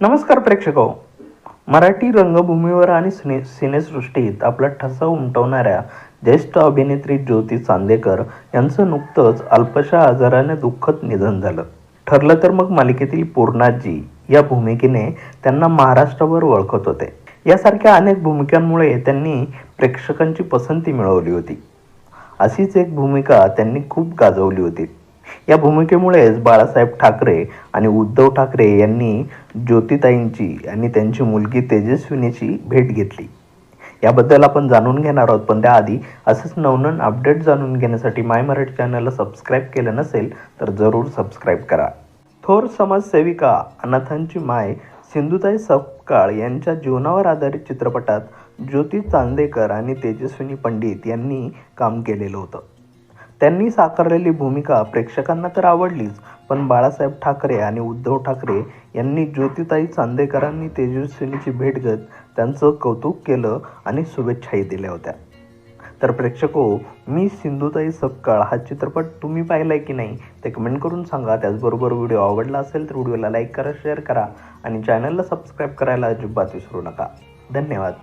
नमस्कार प्रेक्षक हो. मराठी रंगभूमीवर आणि सिने सिनेसृष्टीत आपला ठसा उमटवणाऱ्या ज्येष्ठ अभिनेत्री ज्योती चांदेकर यांचं नुकतंच अल्पशा आजाराने दुःखद निधन झालं. ठरलं तर मग मालिकेतील पूर्णाजी या भूमिकेने त्यांना महाराष्ट्रभर ओळखत होते. यासारख्या अनेक भूमिकांमुळे त्यांनी प्रेक्षकांची पसंती मिळवली होती. अशीच एक भूमिका त्यांनी खूप गाजवली होती. या भूमिकेमुळेच बाळासाहेब ठाकरे आणि उद्धव ठाकरे यांनी ज्योतिताईंची आणि त्यांची मुलगी तेजस्विनीची भेट घेतली. याबद्दल आपण जाणून घेणार आहोत पण त्याआधी असंच नवनवीन अपडेट जाणून घेण्यासाठी माय मराठी चॅनलला सबस्क्राईब केलं नसेल तर जरूर सबस्क्राईब करा. थोर समाजसेविका अनाथांची माय सिंधुताई सपकाळ यांच्या जीवनावर आधारित चित्रपटात ज्योती चांदेकर आणि तेजस्विनी पंडित यांनी काम केलेलं होतं. त्यांनी साकारलेली भूमिका प्रेक्षकांना तर आवडलीच पण बाळासाहेब ठाकरे आणि उद्धव ठाकरे यांनी ज्योतिताई चांदेकरांनी तेजस्विनीची भेट घेत त्यांचं कौतुक केलं आणि शुभेच्छाही दिल्या होत्या. तर प्रेक्षको मी सिंधुताई सपकाळ हा चित्रपट तुम्ही पाहिलाय की नाही ते कमेंट करून सांगा. त्याचबरोबर व्हिडिओ आवडला असेल तर व्हिडिओला लाईक करा शेअर करा आणि चॅनलला सबस्क्राईब करायला अजिबात विसरू नका. धन्यवाद.